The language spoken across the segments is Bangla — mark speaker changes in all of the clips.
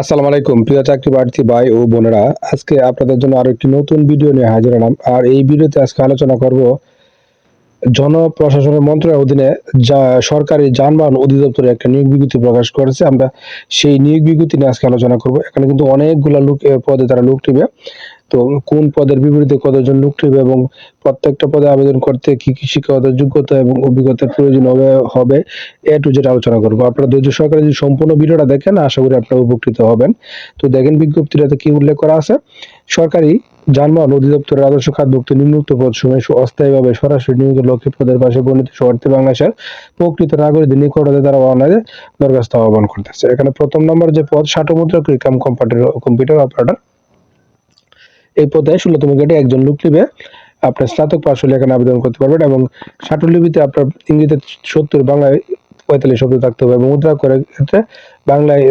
Speaker 1: আসসালামু আলাইকুম, প্রিয় চাকরি প্রার্থী ভাই ও বোনেরা। আজকে আপনাদের জন্য আরও একটি নতুন ভিডিও নিয়ে হাজির হলাম। আর এই ভিডিওতে আজকে আলোচনা করব জনপ্রশাসনের মন্ত্রণালয়ের অধীনে যা সরকারি যানবাহন অধিদপ্তরে একটা নিয়োগ বিজ্ঞপ্তি প্রকাশ করেছে। আমরা সেই নিয়োগ বিজ্ঞপ্তি নিয়ে আজকে আলোচনা করব। এখানে কিন্তু অনেকগুলো লোক পদে তারা লোক নেবে। তো কোন পদের বিপরীতে কতজন লোক নেবে এবং প্রত্যেকটা পদে আবেদন করতে কি কি শিক্ষাগত যোগ্যতা এবং অভিজ্ঞতার প্রয়োজন হবে হবে, এ টু জেড আলোচনা করব। আপনারা ধৈর্য সহকারে যদি সম্পূর্ণ ভিডিওটা দেখেন, আশা করি আপনারা উপকৃত হবেন। তো দেখেন বিজ্ঞপ্তিটাতে কি উল্লেখ করা আছে। সরকারি যানবাহন অধিদপ্তরের আদর্শ খাতভুক্ত নিম্নোক্ত সময় অস্থায়ীভাবে সরাসরি নিয়োগের লক্ষ্যে পদের পাশে বর্ণিত শর্তে বাংলাদেশের প্রকৃত নাগরিকদের নিকটতে তারা অনলাইনে দরখাস্ত আহ্বান করতেছে। এখানে প্রথম নম্বর যে পদ ষাটো মুদ্রা কাম কম্পিউটার কম্পিউটার অপারেটর এই পদে ষোলোতম গেটে একজন লোক নিবে। আপনার স্নাতক পাশ হলে এখানে আবেদন করতে পারবেন এবং ষাটলিপিতে আপনার ইংরেজিতে সত্তর, বাংলায় পঁয়তাল্লিশ শব্দ থাকতে হবে এবং মুদ্রা করে ক্ষেত্রে বাংলায়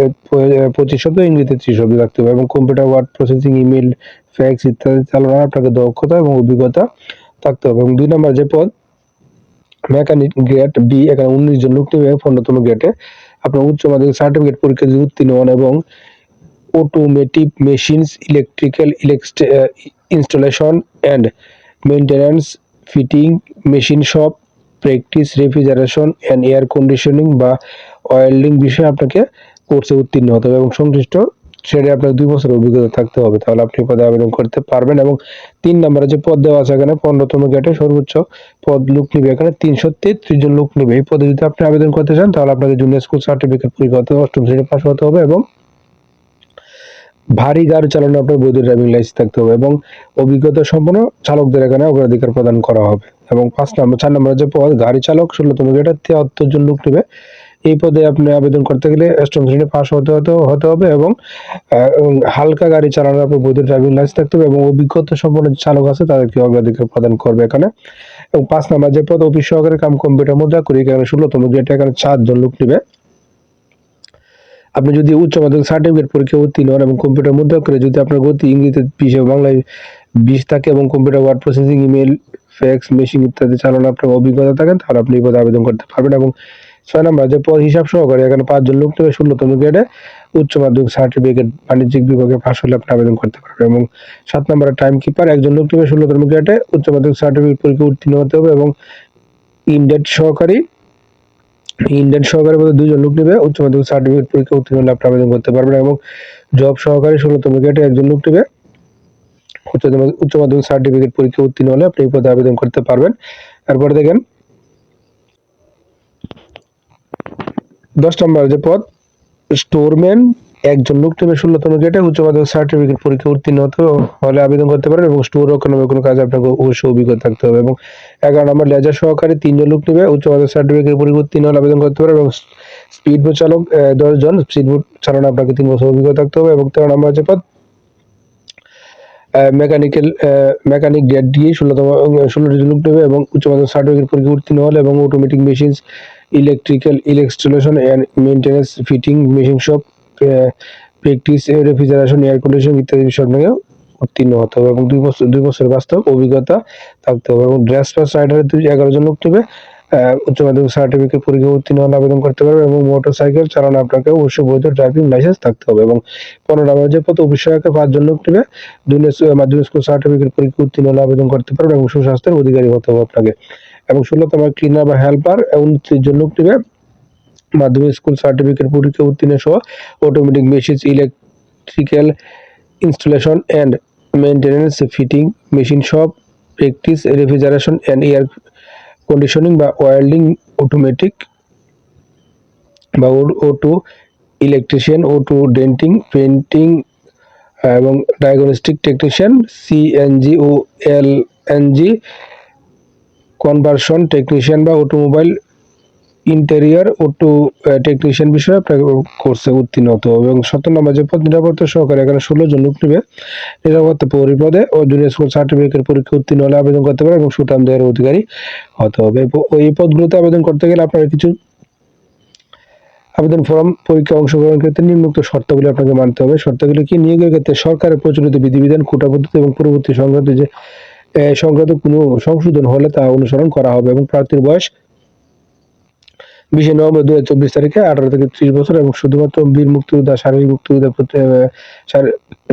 Speaker 1: পঁচিশ শব্দ, ইংরেজিতে ত্রিশ শব্দ থাকতে হবে এবং computer word processing email fax ইত্যাদি চালানোর আপনাকে দক্ষতা এবং অভিজ্ঞতা থাকতে হবে এবং দুই নম্বর যে পদ মেকানিক গ্রেড বি এখানে উনিশ জন লোক নেবে, পনেরোতম গ্রেডে আপনার উচ্চ মাধ্যমিক সার্টিফিকেট পরীক্ষা যদি উত্তীর্ণ হন এবং automotive machines electrical elect- installation and and fitting machine shop practice refrigeration and air conditioning বা ওয়েল্ডিং বিষয়ে আপনাকে কোর্সে উত্তীর্ণ হতে হবে এবং সংশ্লিষ্ট ট্রেডে আপনার দুই বছর অভিজ্ঞতা থাকতে হবে। তাহলে আপনি পদে আবেদন করতে পারবেন এবং তিন নম্বরে যে পদ দেওয়া আছে এখানে, পনেরোতম গেটে সর্বোচ্চ পদ লোক নিবে। এখানে তিনশো তেত্রিশ জন লোক নিবে। এই পদে যদি আপনি আবেদন করতে চান, তাহলে আপনাকে জুনিয়র স্কুল সার্টিফিকেট পরীক্ষা অষ্টম শ্রেণি পাশ হতে হবে এবং ভারী গাড়ি চালানো আপনার বৈধ ড্রাইভিং লাইসেন্স থাকতে হবে এবং অভিজ্ঞতা সম্পন্ন চালকদের এখানে অগ্রাধিকার প্রদান করা হবে। এবং পাঁচ নম্বর, চার নম্বর যে পদ, গাড়ি চালক ষোলোতম গেটে তিয়াত্তর জন লোক নেবে। এই পদে আপনি আবেদন করতে গেলে অষ্টম শ্রেণি পাস হতে হতে হতে হবে এবং হালকা গাড়ি চালানোর আপনার বৈধ ড্রাইভিং লাইসেন্স থাকতে হবে এবং অভিজ্ঞতা সম্পন্ন চালক আছে তাদেরকে অগ্রাধিকার প্রদান করবে এখানে। এবং পাঁচ নম্বর যে পদ, অফিস সহকারী কাম কম্পিউটার মুদ্রা করি এখানে ষোলোতম গেটে এখানে চারজন লোক নেবে। আপনি যদি উচ্চ মাধ্যমিক সার্টিফিকেট পরীক্ষা উত্তীর্ণ হন এবং কম্পিউটার মুদ্রা করে যদি আপনার গতি ইংরেজিতে বিশ এবং বাংলায় বিশ থাকে এবং computer word processing email fax machine ইত্যাদি চালানো আপনার অভিজ্ঞতা থাকেন তাহলে আপনি এই পদে আবেদন করতে পারবেন এবং ছয় নম্বর, যে পদ হিসাব সহকারে এখানে পাঁচজন লোক নেবে ষোলোতম গ্রেডে উচ্চ মাধ্যমিক সার্টিফিকেট বাণিজ্যিক বিভাগে পাশ হলে আপনি আবেদন করতে পারবেন এবং সাত নম্বরে টাইম কিপার একজন লোক নেবে ষোলোতম গ্রেডে উচ্চ মাধ্যমিক সার্টিফিকেট পরীক্ষা উত্তীর্ণ হতে হবে এবং ইন্ডেট সহকারী ইন্ডিয়ান সহকারী পদে দুজন লোক নেবে, উচ্চ মাধ্যমিক সার্টিফিকেট পরীক্ষা উত্তীর্ণ হলে আপনি আবেদন করতে পারবেন এবং জব সহকারী ষোলোতম গেটে একজন লোক নেবে। উচ্চ মাধ্যমিক- সার্টিফিকেট পরীক্ষা উত্তীর্ণ হলে আপনি এই পদে আবেদন করতে পারবেন। তারপরে দেখেন, দশ নম্বর যে পদ স্টোরম্যান একজন লোক নেবে ষোলোতম গেটে উচ্চ মাধ্যমিক সার্টিফিকেট পরীক্ষা উত্তীর্ণ হতে হলে আবেদন করতে পারেন এবং স্টোর রক্ষণাবেক্ষণ কাজে আপনাকে অবশ্যই অভিজ্ঞতা থাকতে হবে এবং এগারো নম্বর লেজার সহকারে তিনজন লোক নেবে, উচ্চ মাধ্যমিক সার্টিফিকেট পরীক্ষা উত্তীর্ণ হলে আবেদন করতে পারবেন এবং স্পিড বোট চালক দশজন স্পিড বোট চালানো আপনাকে তিন বছর অভিজ্ঞতা থাকতে হবে এবং তেরো নম্বর যে পদ মেকানিক্যাল মেকানিক গ্রেড দিয়ে ষোলোতম ষোলোটি লোক নেবে এবং উচ্চ মাধ্যমিক সার্টিফিকেট পরীক্ষা উত্তীর্ণ হলে এবং automatic machines electrical installation and maintenance fitting machine shop practice refrigeration air condition ইত্যাদি বিষয় আপনাকে উত্তীর্ণ হতে হবে এবং দুই বছর দুই বছর বাস্তব অভিজ্ঞতা থাকতে হবে এবং ড্রেস পাস রাইডারের দুই এগারো জন লোক নেবে উচ্চ মাধ্যমিক সার্টিফিকেট পরীক্ষা উত্তীর্ণ হলে আবেদন করতে পারবে এবং মোটর সাইকেল চালানো আপনাকে অবশ্যই বৈধ ড্রাইভিং লাইসেন্স থাকতে হবে এবং পনেরো যে পথ অফিসকে পাঁচজন লোক নেবে স্কুল- মাধ্যমিক স্কুল সার্টিফিকেট পরীক্ষা উত্তীর্ণ হলে আবেদন করতে পারবে এবং সুস্বাস্থ্যের অধিকারী হতে হবে আপনাকে এবং ষোলোতম ক্লিনার বা হেল্পার উনত্রিশ জন লোক নেবে মাধ্যমিক স্কুল সার্টিফিকেট পরীক্ষা উত্তীর্ণ সহ automatic machine electrical installation and maintenance fitting machine shop practice refrigeration and air conditioning বা ওয়েল্ডিং অটোমেটিক বা auto electrician auto denting painting এবং ডায়াগনস্টিক টেকনিশিয়ান সিএনজি ও এল এনজি কনভার্সন টেকনিশিয়ান বা অটোমোবাইল ইন্টেরিয়ার অটো টেকনিশিয়ান বিষয়ে আপনাকে কোর্সে উত্তীর্ণ হতে হবে এবং সতেরো নম্বর যে পদ নিরাপত্তা সহকারে এখানে ষোলো জন লোক নেবে। নিরাপত্তা পরিপদে ও জুনিয়র স্কুল সার্টিফিকেট পরীক্ষা উত্তীর্ণ হলে আবেদন করতে পারে এবং সুতাম দেহের অধিকারী হতে হবে। ওই পদগুলোতে আবেদন করতে গেলে আপনার কিছু আবেদন ফর্ম পরীক্ষা অংশগ্রহণ ক্ষেত্রে নিম্নোক্ত শর্তাবলী আপনাকে মানতে হবে। শর্তাবলী কি? নিয়োগের ক্ষেত্রে সরকারের প্রচলিত বিধিবিধান, কোটা পদ্ধতি এবং পরবর্তী সংক্রান্ত যে সংক্রান্ত কোনো সংশোধন হলে তা অনুসরণ করা হবে এবং প্রার্থীর বয়স বিশে নভেম্বর দু চব্বিশ তারিখে আঠারো থেকে ত্রিশ বছর এবং শুধুমাত্র বীর মুক্তিযোদ্ধা, শারীরিক মুক্তিযোদ্ধা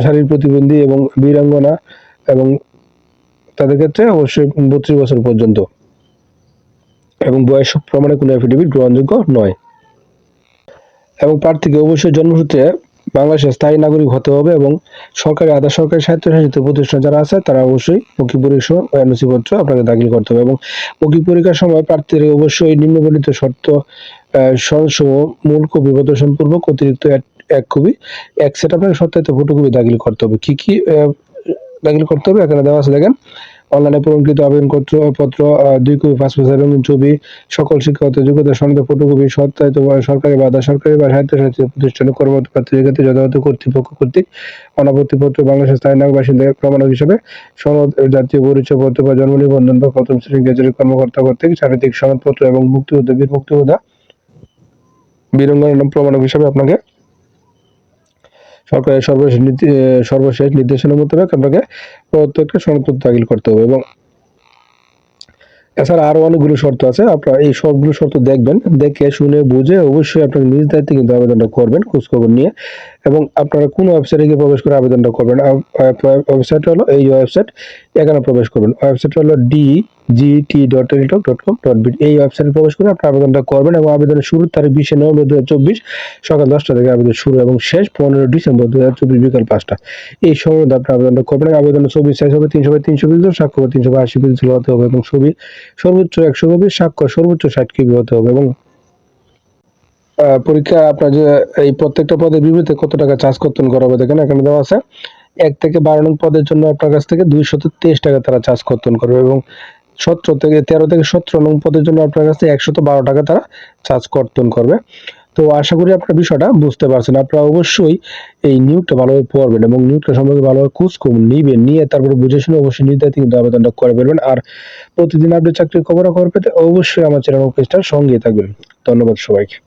Speaker 1: শারীরিক প্রতিবন্ধী এবং বীরাঙ্গনা এবং তাদের ক্ষেত্রে অবশ্যই বত্রিশ বছর পর্যন্ত এবং বয়স প্রমাণে কোনো অ্যাফিডেভিট গ্রহণযোগ্য নয়। এবং প্রার্থীকে অবশ্যই জন্মসূত্রে বাংলাদেশের স্থায়ী নাগরিক হতে হবে এবং সরকারি, আধা সরকারি স্বায়ত্তশাসিত প্রতিষ্ঠান যারা আছে, তারা অবশ্যই মৌখিক পরীক্ষা আপনাকে দাখিল করতে হবে এবং মৌখিক পরীক্ষার সময় প্রার্থীর অবশ্যই নিম্নবর্ণিত শর্ত সহজসমূহ মূল কপি প্রদর্শন পূর্বক অতিরিক্ত এক কপি, এক সেট আপনাকে সত্যায়িত ফটোকপি দাখিল করতে হবে। কি কি দাখিল করতে হবে? এখানে দেওয়া আছে, দেখেন। অনলাইনে পূরণকৃত আবেদনপত্র, পত্র দুই কপি পাসপোর্ট রঙিন ছবি, সকল শিক্ষাগত যোগ্যতা সনদ, ফটোকপি সত্যায়িত সরকারি বা আধা সরকারি বা স্বায়ত্তশাসিত প্রতিষ্ঠানে কর্মরত প্রার্থীদের ক্ষেত্রে যথাযথ কর্তৃপক্ষ কর্তৃক অনাপত্তিপত্র বাংলাদেশের স্থায়ী নাগরিক বাসিন্দা প্রমাণক হিসেবে সনদ, জাতীয় পরিচয় পত্র বা জন্ম নিবন্ধন বা প্রথম শ্রেণি গেজেটের কর্মকর্তা কর্তৃক চারিত্রিক সনদপত্র এবং মুক্তিযোদ্ধা বীর মুক্তিযোদ্ধা বীরঙ্গনা প্রমাণক হিসাবে আপনাকে সরকারের সর্বশেষ সর্বশেষ নির্দেশনা মোতাবেক আপনাকে প্রত্যেকটা সনদপত্র দাখিল করতে হবে এবং এছাড়া আরও অনেকগুলো শর্ত আছে। আপনারা এই সবগুলো শর্ত দেখবেন, দেখে শুনে বুঝে অবশ্যই আপনার নিজ দায়িত্বে কিন্তু আবেদনটা করবেন, খোঁজখবর নিয়ে এবং আপনারা কোন ওয়েবসাইটে গিয়ে প্রবেশ করে আবেদনটা করবেন? ওয়েবসাইট হলো এই ওয়েবসাইট এখানে প্রবেশ করবেন। ওয়েবসাইট হলো D GT dot Teletalk dot com dot BD এই ওয়েবসাইটে প্রবেশ করে আপনি আবেদনটা করবেন এবং আবেদনের শুরুর তারিখ বিশে নভেম্বর দু চব্বিশ সকাল দশটা থেকে আবেদন শুরু এবং শেষ পনেরো ডিসেম্বর দু হাজার চব্বিশ বিকাল পাঁচটা। এই মধ্যে আপনি আবেদনটা করবেন আবেদনের ছবি সাইজ হবে তিনশো বাই তিনশো পিক্সেল স্বাক্ষর তিনশো বাই আশি পিক্সেল হতে হবে এবং ছবি সর্বোচ্চ একশো কপি স্বাক্ষর সর্বোচ্চ ষাট কেবি হতে হবে এবং পরীক্ষা আপনার যে এই প্রত্যেকটা পদের বিপরীতে কত টাকা চার্জ কর্তন করা দেখেন এখানে দেওয়া আছে। এক থেকে বারো নং পদের জন্য আপনার কাছ থেকে দুইশত তেইশ টাকা তারা চার্জ কর্তন করবে এবং সতেরো থেকে তেরো থেকে সতেরো নং পদের জন্য আপনার কাছ একশত বারো টাকা তারা চার্জ কর্তন করবে। তো আশা করি আপনার বিষয়টা বুঝতে পারছেন। আপনারা অবশ্যই এই নিয়োগটা ভালোভাবে পড়বেন এবং নিয়োগটা সম্পর্কে ভালোভাবে খুঁজ খবর নিবেন, নিয়ে তারপরে বুঝে শুনে অবশ্যই নির্ধারিত কিন্তু আবেদনটা করে ফেলবেন। আর প্রতিদিন আপনি চাকরির খবরাখবর পেতে অবশ্যই আমার চ্যানেল পেজটার সঙ্গে থাকবেন। ধন্যবাদ সবাইকে।